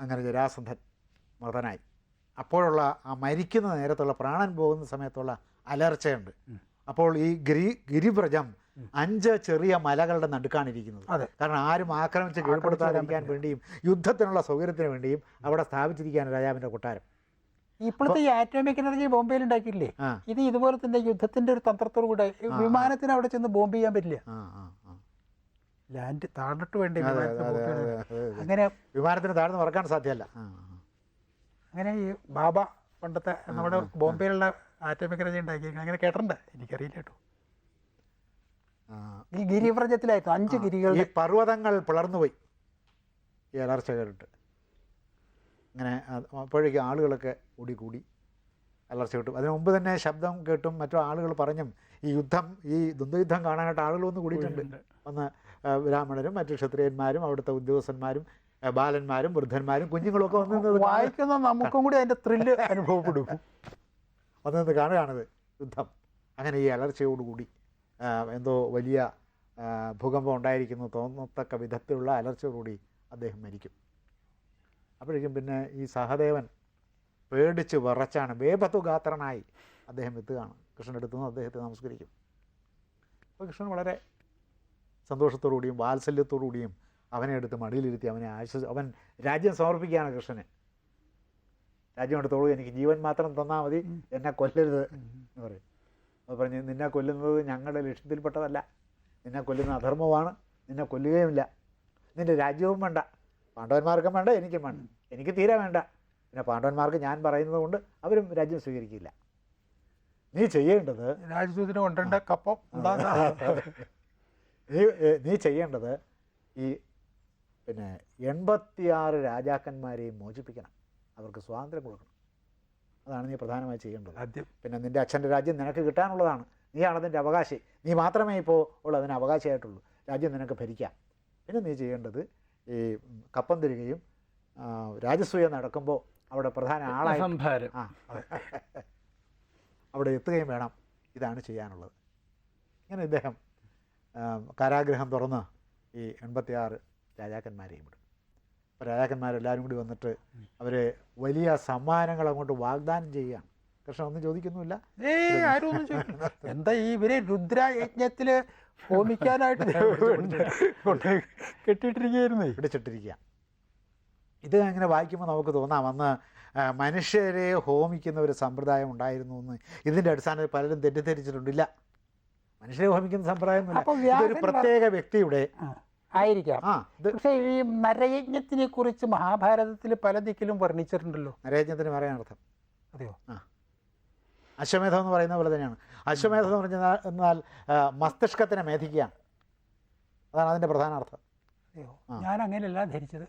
അങ്ങനെ ജരാസന്ധൻ മൃതനായി. അപ്പോഴുള്ള ആ മരിക്കുന്ന നേരത്തുള്ള പ്രാണൻ പോകുന്ന സമയത്തുള്ള അലർച്ചയുണ്ട്. അപ്പോൾ ഈ ഗിരി ഗിരിപ്രജം അഞ്ച് ചെറിയ മലകളുടെ നടുക്കാണിരിക്കുന്നത്. ഇരിക്കുന്നത് കാരണം ആരും ആക്രമിച്ച് കീഴ്പ്പെടുത്താതിരിക്കാൻ വേണ്ടിയും യുദ്ധത്തിനുള്ള സൗകര്യത്തിന് വേണ്ടിയും അവിടെ സ്ഥാപിച്ചിരിക്കുകയാണ് രാജാവിന്റെ കൊട്ടാരം. ഇപ്പോഴത്തെ ഈ ആറ്റോമിക് എനർജി ബോംബെയിൽ ഉണ്ടാക്കിയില്ലേ? ഇത് ഇതുപോലെ തന്നെ യുദ്ധത്തിന്റെ ഒരു തന്ത്രത്തോടു കൂടെ ഈ വിമാനത്തിന് അവിടെ ചെന്ന് ബോംബ് ചെയ്യാൻ പറ്റില്ല. ലാൻഡ് താഴ്ന്നിട്ട് വേണ്ടേ. അങ്ങനെ വിമാനത്തിന് താഴ്ന്നു പറക്കാൻ സാധ്യമല്ല. അങ്ങനെ ഈ ബാബ പണ്ടത്തെ നമ്മുടെ ബോംബെയിലുള്ള ആറ്റോമിക് എനർജി ഉണ്ടാക്കിയിരിക്കുന്നത് അങ്ങനെ കേട്ടിട്ടുണ്ട്. എനിക്കറിയില്ല കേട്ടോ. ഈ ഗിരിവ്രജത്തിലായിരുന്നു അഞ്ച് ഗിരികൾ ഈ പർവതങ്ങൾ പിളർന്നുപോയി. ഈ അലർച്ച കേട്ടിട്ട് ഇങ്ങനെ അപ്പോഴേക്കും ആളുകളൊക്കെ കൂടി കൂടി അലർച്ച കിട്ടും. അതിനു മുമ്പ് തന്നെ ശബ്ദം കേട്ടും മറ്റു ആളുകൾ പറഞ്ഞും ഈ യുദ്ധം ഈ ദ്വന്ദ്വയുദ്ധം കാണാനായിട്ട് ആളുകൾ വന്ന് കൂടിയിട്ടുണ്ട്. വന്ന് ബ്രാഹ്മണരും മറ്റു ക്ഷത്രിയന്മാരും അവിടുത്തെ ഉദ്യോഗസ്ഥന്മാരും ബാലന്മാരും വൃദ്ധന്മാരും കുഞ്ഞുങ്ങളൊക്കെ വന്ന് വായിക്കുന്ന നമുക്കും കൂടി അതിന്റെ ത്രില്ല് അനുഭവപ്പെടും. വന്നത് കാണുകയാണിത് യുദ്ധം. അങ്ങനെ ഈ അലർച്ചയോടുകൂടി എന്തോ വലിയ ഭൂകമ്പം ഉണ്ടായിരിക്കുന്നു തോന്നത്തക്ക വിധത്തിലുള്ള അലർച്ചയോടുകൂടി അദ്ദേഹം മരിക്കും. അപ്പോഴേക്കും പിന്നെ ഈ സഹദേവൻ പേടിച്ച് വിറച്ചാണ്. ബേഭത്വഗാത്രനായി അദ്ദേഹം എത്തുകയാണ്. കൃഷ്ണൻ എടുത്തുനിന്ന് അദ്ദേഹത്തെ നമസ്കരിക്കും. അപ്പോൾ കൃഷ്ണൻ വളരെ സന്തോഷത്തോടുകൂടിയും വാത്സല്യത്തോടുകൂടിയും അവനെ എടുത്ത് മടിയിലിരുത്തി അവനെ ആശ്വസ അവൻ രാജ്യം സമർപ്പിക്കുകയാണ് കൃഷ്ണന്. രാജ്യം എടുത്തോളൂ എനിക്ക് ജീവൻ മാത്രം തന്നാൽ മതി എന്നെ കൊല്ലരുത് എന്ന് പറയും. അത് പറഞ്ഞ് നിന്നെ കൊല്ലുന്നത് ഞങ്ങളുടെ ലക്ഷ്യത്തിൽപ്പെട്ടതല്ല. നിന്നെ കൊല്ലുന്ന അധർമ്മമാണ്. നിന്നെ കൊല്ലുകയുമില്ല. നിന്റെ രാജ്യവും വേണ്ട. പാണ്ഡവന്മാർക്കും വേണ്ട എനിക്കും വേണ്ട. എനിക്ക് തീരെ വേണ്ട. പിന്നെ പാണ്ഡവന്മാർക്ക് ഞാൻ പറയുന്നത് കൊണ്ട് അവരും രാജ്യം സ്വീകരിക്കില്ല. നീ ചെയ്യേണ്ടത് രാജ്യത്തിന് കൊണ്ടുവരേണ്ട കപ്പം നീ നീ ചെയ്യേണ്ടത് ഈ പിന്നെ എൺപത്തിയാറ് രാജാക്കന്മാരെയും മോചിപ്പിക്കണം. അവർക്ക് സ്വാതന്ത്ര്യം കൊടുക്കണം. അതാണ് നീ പ്രധാനമായി ചെയ്യേണ്ടത്. ആദ്യം. പിന്നെ നിന്റെ അച്ഛന്റെ രാജ്യം നിനക്ക് കിട്ടാനുള്ളതാണ്. നീയാണ് അതിന്റെ അവകാശി. നീ മാത്രമേ ഇപ്പോൾ ഉള്ളൂ അതിന് അവകാശിയായിട്ടുള്ളൂ. രാജ്യം നിനക്ക് ഭരിക്കാം. പിന്നെ നീ ചെയ്യേണ്ടത് ഈ കപ്പം തരികയും രാജസൂയ നടക്കുമ്പോൾ അവിടെ പ്രധാന ആളായി സംഭാരം ആ അവിടെ എത്തുകയും വേണം. ഇതാണ് ചെയ്യാനുള്ളത്. ഇങ്ങനെ ഇദ്ദേഹം കാരാഗ്രഹം തുറന്ന് ഈ എൺപത്തിയാറ് രാജാക്കന്മാരെയും വിടും അപ്പോൾ രാജാക്കന്മാരെല്ലാവരും കൂടി വന്നിട്ട് അവർ വലിയ സമ്മാനങ്ങൾ അങ്ങോട്ട് വാഗ്ദാനം ചെയ്യുകയാണ്. കൃഷ്ണൻ ഒന്നും ചോദിക്കുന്നുമില്ല. എന്താ ഈ ഇവർ രുദ്രയജ്ഞത്തിൽ ഹോമിക്കാനായിട്ട് കെട്ടിയിട്ടിരിക്കുകയായിരുന്നേ? പിടിച്ചിട്ടിരിക്കുക ഇത് അങ്ങനെ വായിക്കുമ്പോൾ നമുക്ക് തോന്നാം അന്ന് മനുഷ്യരെ ഹോമിക്കുന്ന ഒരു സമ്പ്രദായം ഉണ്ടായിരുന്നു എന്ന്. ഇതിന്റെ അടിസ്ഥാനത്തിൽ പലരും തെറ്റിദ്ധരിച്ചിട്ടുണ്ടില്ല. മനുഷ്യരെ ഹോമിക്കുന്ന സമ്പ്രദായമൊന്നുമില്ല. ഒരു പ്രത്യേക വ്യക്തിയുടെ ആയിരിക്കാം. പക്ഷേ ഈ നരയജ്ഞത്തിനെ കുറിച്ച് മഹാഭാരതത്തിൽ പല ദിക്കിലും വർണിച്ചിട്ടുണ്ടല്ലോ. നരയജ്ഞത്തിന് പറയാൻ അർത്ഥം അതെയോ? ആ. അശ്വമേധം എന്ന് പറയുന്ന പോലെ തന്നെയാണ്. അശ്വമേധം എന്ന് പറഞ്ഞാൽ എന്നാൽ മസ്തിഷ്കത്തിനെ മേധിക്കുകയാണ്. അതാണ് അതിന്റെ പ്രധാന അർത്ഥം ഞാൻ അങ്ങനെയല്ല ധരിച്ചത്.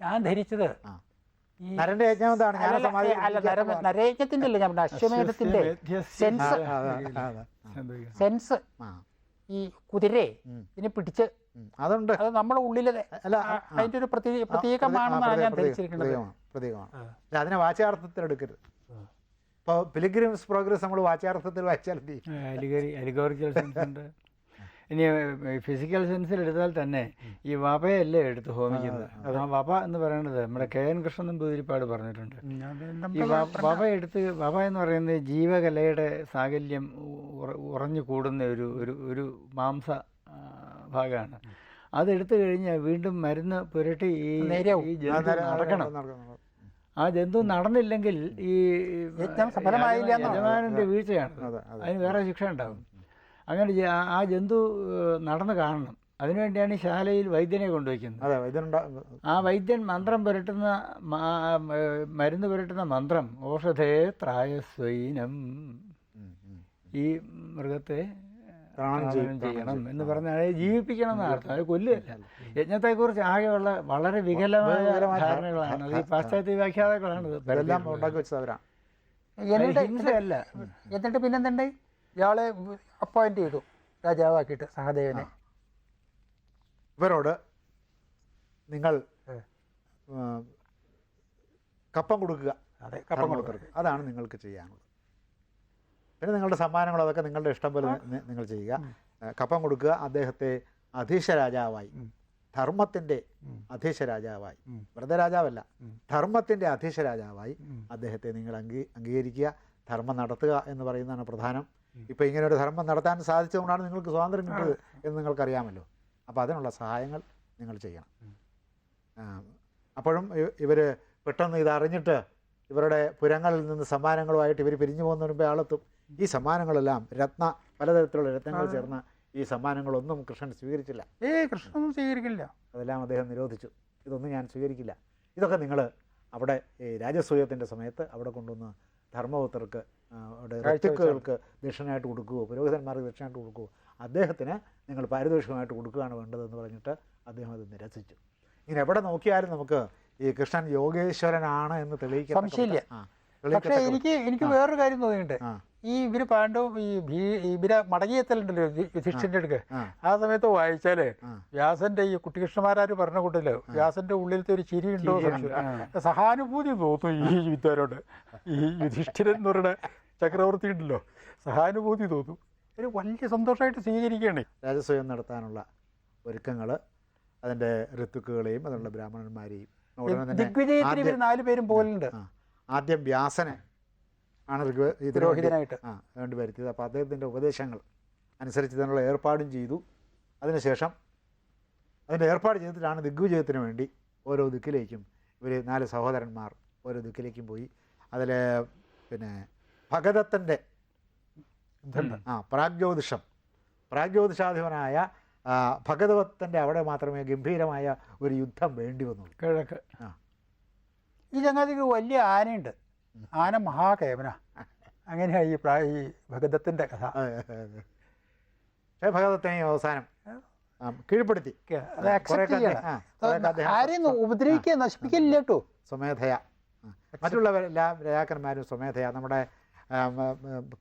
ഞാൻ ധരിച്ചത് നരന്റെ യജ്ഞം എന്താണ്? ഞാൻ അല്ല, അല്ല, അല്ല നര- നരയജ്ഞത്തിന്റെ അല്ല ഞാൻ അശ്വമേധത്തിന്റെ സെൻസ്. സെൻസ് ആ. ഈ കുതിരയെ. ഇതിനെ പിടിച്ച്. അതുണ്ട്. അത് നമ്മുടെ ഉള്ളിലെ അല്ല, അതിന്റെ ഒരു പ്രത്യേകമാണെന്നാണ് ഞാൻ ധരിച്ചിരിക്കുന്നത്. അല്ല, അതിനെ വാചാർത്ഥത്തിൽ എടുക്കരുത് ഇപ്പോൾ പിലിഗ്രിംസ് പ്രോഗ്രസ് നമ്മൾ വാച്യാർത്ഥത്തിൽ വായിച്ചാൽ ഇനി ഫിസിക്കൽ സെൻസിൽ എടുത്താൽ തന്നെ ഈ വപയല്ലേ എടുത്ത് ഹോമിക്കുന്നത്. ആ വപ എന്ന് പറയുന്നത് നമ്മുടെ കെ എൻ കൃഷ്ണൻ നമ്പൂതിരിപ്പാട് പറഞ്ഞിട്ടുണ്ട്. ഈ വപ എടുത്ത് വപ എന്ന് പറയുന്നത് ജീവകലയുടെ സാകല്യം ഉറഞ്ഞു കൂടുന്ന ഒരു ഒരു ഒരു മാംസ ഭാഗമാണ്. അതെടുത്തു കഴിഞ്ഞാൽ വീണ്ടും മരുന്ന് പുരട്ടി ഈ നടക്കണം. ആ ജന്തു നടന്നില്ലെങ്കിൽ ഈ. യജമാനന്റെ വീഴ്ചയാണ്. അതെ, അതെ. അതിന് വേറെ ശിക്ഷ ഉണ്ടാവും. അങ്ങനെ ആ- ജന്തു നടന്ന് കാണണം. അതിനുവേണ്ടിയാണ് ഈ ശാലയിൽ വൈദ്യനെ കൊണ്ടുവയ്ക്കുന്നത്. അതെ വൈദ്യൻ ആ വൈദ്യൻ മന്ത്രം പുരട്ടുന്ന മരുന്ന് പുരട്ടുന്ന മന്ത്രം ഓഷധേ ത്രായസ്വൈനം. ഈ മൃഗത്തെ ചെയ്യണം. എന്ന് പറഞ്ഞാൽ ജീവിപ്പിക്കണം എന്നാണ് അർത്ഥം. അത് കൊല്ലുകയല്ല. യജ്ഞത്തെക്കുറിച്ച് ആകെയുള്ള വളരെ വികലമായ ധാരണകളാണ്. അത് ഈ പാശ്ചാത്യ വ്യാഖ്യാതാക്കളാണ് എന്നിട്ട് ഹിംസയല്ല. എന്നിട്ട് പിന്നെന്തുണ്ട് ഇയാളെ അപ്പോയിന്റ് ചെയ്തു രാജാവാക്കിയിട്ട് സഹദേവനെ. ഇവരോട് നിങ്ങൾ കപ്പം കൊടുക്കുക. അതെ കപ്പം കൊടുക്കരുത് അതാണ് നിങ്ങൾക്ക് ചെയ്യാനുള്ളത്. പിന്നെ നിങ്ങളുടെ സമ്മാനങ്ങൾ അതൊക്കെ നിങ്ങളുടെ ഇഷ്ടം പോലെ നിങ്ങൾ ചെയ്യുക. കപ്പം കൊടുക്കുക അദ്ദേഹത്തെ അധീശ രാജാവായി ധർമ്മത്തിന്റെ. അധീശ രാജാവായി. വെറുതെ രാജാവല്ല. ധർമ്മത്തിന്റെ അധീശ രാജാവായി. അദ്ദേഹത്തെ നിങ്ങൾ അംഗീ അംഗീകരിക്കുക ധർമ്മം നടത്തുക എന്ന് പറയുന്നതാണ് പ്രധാനം. ഇപ്പോൾ ഇങ്ങനെ ഒരു ധർമ്മം നടത്താൻ സാധിച്ചതുകൊണ്ടാണ് നിങ്ങൾക്ക് സ്വാതന്ത്ര്യം കിട്ടിയത് എന്ന് നിങ്ങൾക്കറിയാമല്ലോ. അപ്പോൾ അതിനുള്ള സഹായങ്ങൾ നിങ്ങൾ ചെയ്യണം. അപ്പോഴും ഇവർ പെട്ടെന്ന് ഇതറിഞ്ഞിട്ട് ഇവരുടെ പുരങ്ങളിൽ നിന്ന് സമ്മാനങ്ങളുമായിട്ട് ഇവർ പിരിഞ്ഞു പോകുന്ന മുമ്പേ ആളെത്തും. ഈ സമ്മാനങ്ങളെല്ലാം രത്ന പലതരത്തിലുള്ള രത്നങ്ങൾ ചേർന്ന ഈ സമ്മാനങ്ങളൊന്നും കൃഷ്ണൻ സ്വീകരിച്ചില്ല. ഏ കൃഷ്ണനൊന്നും സ്വീകരിക്കില്ല. അതെല്ലാം അദ്ദേഹം നിരോധിച്ചു. ഇതൊന്നും ഞാൻ സ്വീകരിക്കില്ല. ഇതൊക്കെ നിങ്ങൾ അവിടെ ഈ രാജസൂയത്തിന്റെ സമയത്ത് അവിടെ കൊണ്ടുവന്ന് ധർമ്മപുത്രർക്ക് അവിടെ ഋത്തുക്കൾക്ക് ദക്ഷിണയായിട്ട് കൊടുക്കുകയോ പുരോഹിതന്മാർക്ക് ദക്ഷിണയായിട്ട് കൊടുക്കുകയോ അദ്ദേഹത്തിന് നിങ്ങൾ പാരിതോഷികമായിട്ട് കൊടുക്കുകയാണ് വേണ്ടതെന്ന് പറഞ്ഞിട്ട് അദ്ദേഹം അത് നിരസിച്ചു. ഇങ്ങനെ എവിടെ നോക്കിയാലും നമുക്ക് ഈ കൃഷ്ണൻ യോഗേശ്വരനാണ് എന്ന് തെളിയിക്കാൻ. പക്ഷേ എനിക്ക് എനിക്ക് വേറൊരു കാര്യം തോന്നിയിട്ടുണ്ട്. ഈ ഇവർ പാണ്ഡവും ഈ ഭീ- ഇവരെ മടങ്ങിയെത്തലുണ്ടല്ലോ യു- അടുക്ക് ആ, സമയത്ത് വായിച്ചാൽ. വ്യാസന്റെ ഈ കുട്ടികൃഷ്ണമാരാര് പറഞ്ഞ കൂട്ടല്ലോ വ്യാസന്റെ ഉള്ളിലത്തെ ഒരു ചിരി ഉണ്ടോ സഹാനുഭൂതി തോന്നും ഈ യുദ്ധരോട് ഈ യുധിഷ്ഠിരൻ എന്ന് പറയുന്ന ചക്രവർത്തി ഉണ്ടല്ലോ. സഹാനുഭൂതി തോന്നും. ഒരു വലിയ സന്തോഷമായിട്ട് സ്വീകരിക്കുകയാണ്. രാജസ്വയം നടത്താനുള്ള ഒരുക്കങ്ങൾ അതിന്റെ ഋത്തുക്കുകളെയും അതിനുള്ള ബ്രാഹ്മണന്മാരെയും ദിഗ്വിജയത്തിന് ഇവർ നാല് പേരും പോലുണ്ട്. ആദ്യം വ്യാസനെ ആണ് വേണ്ടി- ആ വേണ്ടി വരുത്തിയത്. അപ്പോൾ അദ്ദേഹത്തിന്റെ ഉപദേശങ്ങൾ അനുസരിച്ച് ഇതിനുള്ള ഏർപ്പാടും ചെയ്തു. അതിനുശേഷം അതിന്റെ ഏർപ്പാട് ചെയ്തിട്ടാണ് ദിഗ്വിജയത്തിന് വേണ്ടി ഓരോ ദിക്കിലേക്കും ഇവർ നാല് സഹോദരന്മാർ ഓരോ ദിക്കിലേക്കും പോയി. അതിൽ പിന്നെ ഭഗതത്തിന്റെ. ആ പ്രാഗ്ജ്യോതിഷം പ്രാഗ്ജ്യോതിഷാധിപനായ ഭഗതവത്തിന്റെ അവിടെ മാത്രമേ ഗംഭീരമായ ഒരു യുദ്ധം വേണ്ടി വന്നുള്ളൂ കിഴക്ക്. ആ. ഈ ചങ്ങാതിക്ക് വലിയ ആനയുണ്ട്. ആന മഹാകേവന. അങ്ങനെയാണ് ഈ പ്രായ ഈ ഭഗതത്തിന്റെ കഥ. ഭഗതത്തിനെ അവസാനം കീഴ്പ്പെടുത്തി. ആരെയും ഉപദ്രവിക്കുക നശിപ്പിക്കില്ല കേട്ടോ. സ്വമേധയ. മറ്റുള്ളവരെല്ലാം രാജാക്കന്മാരും സ്വമേധയ. നമ്മുടെ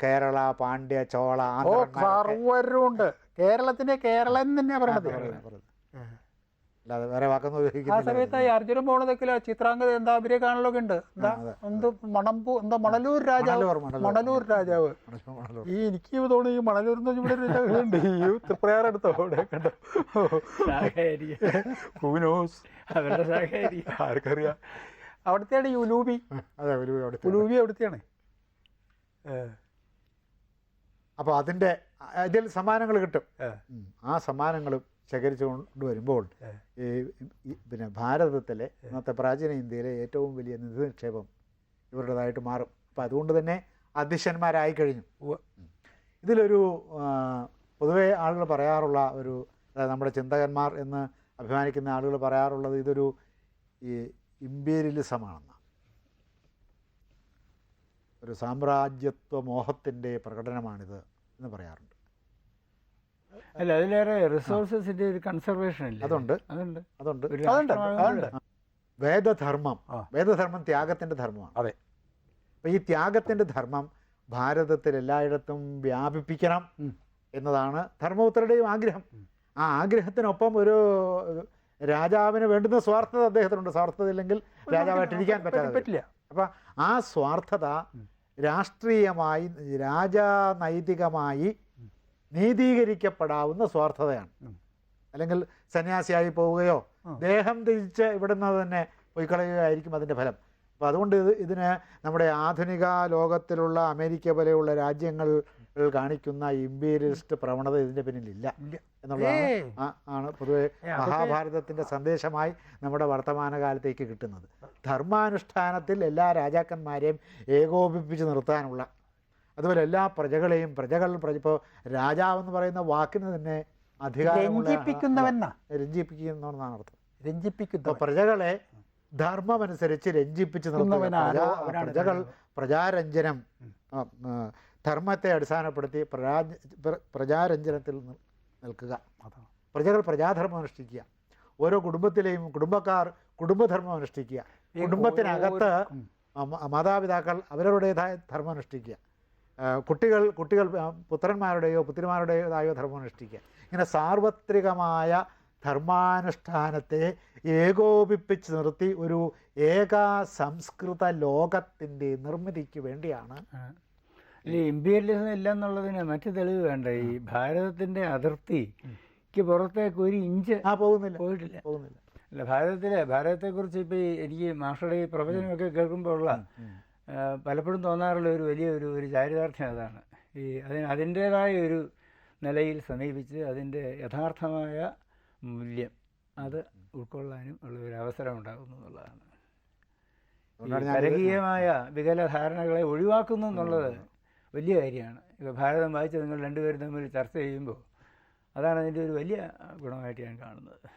കേരള പാണ്ഡ്യ ചോള ഓ ആന്ധ്രന്മാരൊക്കെ സർവരും ഉണ്ട്. കേരളത്തിന്റെ കേരളൻ തന്നെയാ പറയണത്. പറയുന്നത്. അല്ലാതെ വേറെ വാക്കൊന്നും ആ ഉപയോഗിക്കുന്നില്ല. സമയത്ത് ഈ അർജുനൻ പോണതൊക്കെ ചിത്രാംഗത എന്താ അവരെ കാണലൊക്കെ ഉണ്ട്? എന്താ എന്ത് മണമ്പൂ എന്താ മണലൂർ രാജാവ്? മണലൂർ, രാജാവ്. ഈ എനിക്ക് തോന്നുന്നു ഈ മണലൂർ എന്ന് ഇവിടെ ഒരു ഇതുണ്ട് ഈ തൃപ്രയാർ എടുത്തോ അവിടെ കണ്ടോ. ശാഖയായിരിക്കും ആർക്കറിയാം. അവിടുത്തെയാണ് ഈ ഉലൂബി. അതെ ഒരു അവിടുത്തെ ഉലൂബി അവിടുത്തെയാണ്. അപ്പോൾ അതിന്റെ അതിൽ ഇതിൽ സമ്മാനങ്ങൾ കിട്ടും. ആ സമ്മാനങ്ങളും ശേഖരിച്ചു കൊണ്ട് വരുമ്പോൾ ഈ പിന്നെ ഭാരതത്തിലെ ഇന്നത്തെ പ്രാചീന ഇന്ത്യയിലെ ഏറ്റവും വലിയ നിധി നിക്ഷേപം ഇവരുടേതായിട്ട് മാറും. അപ്പോൾ അതുകൊണ്ട് തന്നെ അധ്യക്ഷന്മാരായി കഴിഞ്ഞു. ഇതിലൊരു പൊതുവേ ആളുകൾ പറയാറുള്ള ഒരു അതായത് നമ്മുടെ ചിന്തകന്മാർ എന്ന് അഭിമാനിക്കുന്ന ആളുകൾ പറയാറുള്ളത് ഇതൊരു ഈ ഇമ്പീരിയലിസമാണെന്ന് ഒരു സാമ്രാജ്യത്വ മോഹത്തിന്റെ പ്രകടനമാണിത് എന്ന് പറയാറുണ്ട്. അല്ല അതിലേറെ റിസോഴ്സസിന്റെ ഒരു കൺസർവേഷൻ ഇല്ല? അതുണ്ട്. അതുണ്ട്. അതുണ്ട്. അതുണ്ട് അതുണ്ട്. വേദധർമ്മം. വേദധർമ്മം ത്യാഗത്തിന്റെ ധർമ്മമാണ്. അതെ. അപ്പോൾ ഈ ത്യാഗത്തിന്റെ ധർമ്മം ഭാരതത്തിൽ എല്ലായിടത്തും വ്യാപിപ്പിക്കണം എന്നതാണ് ധർമ്മപുത്രരുടെയും ആഗ്രഹം. ആ ആഗ്രഹത്തിനൊപ്പം ഒരു രാജാവിന് വേണ്ടുന്ന സ്വാർത്ഥത അദ്ദേഹത്തിനുണ്ട്. സ്വാർത്ഥത ഇല്ലെങ്കിൽ രാജാവായിട്ടിരിക്കാൻ പറ്റില്ല. അപ്പം ആ സ്വാർത്ഥത രാഷ്ട്രീയമായി രാജാനൈതികമായി നീതീകരിക്കപ്പെടാവുന്ന സ്വാർത്ഥതയാണ്. അല്ലെങ്കിൽ സന്യാസിയായി പോവുകയോ ദേഹം തിരിച്ച് ഇവിടുന്ന് തന്നെ പോയി കളയുകയായിരിക്കും അതിന്റെ ഫലം. അപ്പോൾ അതുകൊണ്ട് ഇത് ഇതിന് നമ്മുടെ ആധുനിക ലോകത്തിലുള്ള അമേരിക്ക പോലെയുള്ള രാജ്യങ്ങൾ കാണിക്കുന്ന ഇമ്പീരിയലിസ്റ്റ് പ്രവണത ഇതിന്റെ പിന്നിലില്ല. എന്നുള്ളതാണ് ആണ് പൊതുവെ മഹാഭാരതത്തിന്റെ സന്ദേശമായി നമ്മുടെ വർത്തമാനകാലത്തേക്ക് കിട്ടുന്നത്. ധർമാനുഷ്ഠാനത്തിൽ എല്ലാ രാജാക്കന്മാരെയും ഏകോപിപ്പിച്ച് നിർത്താനുള്ള അതുപോലെ എല്ലാ പ്രജകളെയും പ്രജകൾ പ്രജ ഇപ്പോൾ രാജാവെന്ന് പറയുന്ന വാക്കിന് തന്നെ അധികാരമുള്ള രഞ്ജിപ്പിക്കുന്നവനാ. രഞ്ജിപ്പിക്കുന്നതാണ് അർത്ഥം. രഞ്ജിപ്പിക്കുന്ന പ്രജകളെ ധർമ്മമനുസരിച്ച് രഞ്ജിപ്പിച്ച് നിർത്തുന്നവനാണ് പ്രജകൾ പ്രജാരഞ്ജനം ധർമ്മത്തെ അടിസ്ഥാനപ്പെടുത്തി പ്രജാ പ്രജാരഞ്ജനത്തിൽ നിൽക്കുക. അതാണ്. പ്രജകൾ പ്രജാധർമ്മം അനുഷ്ഠിക്കുക. ഓരോ കുടുംബത്തിലെയും കുടുംബക്കാർ കുടുംബധർമ്മം അനുഷ്ഠിക്കുക. കുടുംബത്തിനകത്ത് മാതാപിതാക്കൾ അവരവരുടേതായ ധർമ്മം അനുഷ്ഠിക്കുക. കുട്ടികൾ കുട്ടികൾ പുത്രന്മാരുടെയോ പുത്രിമാരുടേതായോ ധർമ്മം അനുഷ്ഠിക്കുക. ഇങ്ങനെ സാർവത്രികമായ ധർമാനുഷ്ഠാനത്തെ ഏകോപിപ്പിച്ച് നിർത്തി ഒരു ഏക സംസ്കൃത ലോകത്തിന്റെ നിർമ്മിതിക്ക് വേണ്ടിയാണ് ഈ ഇമ്പീരിയലിസം ഇല്ല എന്നുള്ളതിന് മറ്റു തെളിവ് വേണ്ട. ഈ ഭാരതത്തിന്റെ അതിർത്തിക്ക് പുറത്തേക്ക് ഒരു ഇഞ്ച് ആ പോകുന്നില്ല. പോയിട്ടില്ല. പോകുന്നില്ല. അല്ല ഭാരതത്തിലെ ഭാരതത്തെക്കുറിച്ച് ഇപ്പോൾ ഈ എനിക്ക് മാഷയുടെ ഈ പ്രവചനമൊക്കെ കേൾക്കുമ്പോഴുള്ള പലപ്പോഴും തോന്നാറുള്ള ഒരു വലിയ ഒരു ഒരു ചാരിതാർത്ഥ്യം അതാണ്. ഈ അതിന് അതിന്റേതായ ഒരു നിലയിൽ സമീപിച്ച് അതിന്റെ യഥാർത്ഥമായ മൂല്യം അത് ഉൾക്കൊള്ളാനും ഉള്ള ഒരു അവസരം ഉണ്ടാകുന്നു എന്നുള്ളതാണ്. പരകീയമായ വികല ധാരണകളെ ഒഴിവാക്കുന്നു എന്നുള്ളത് വലിയ കാര്യമാണ്. ഇപ്പോൾ ഭാരതം വായിച്ച് നിങ്ങൾ രണ്ടുപേരും തമ്മിൽ ചർച്ച ചെയ്യുമ്പോൾ അതാണ് അതിന്റെ ഒരു വലിയ ഗുണമായിട്ട് ഞാൻ കാണുന്നത്.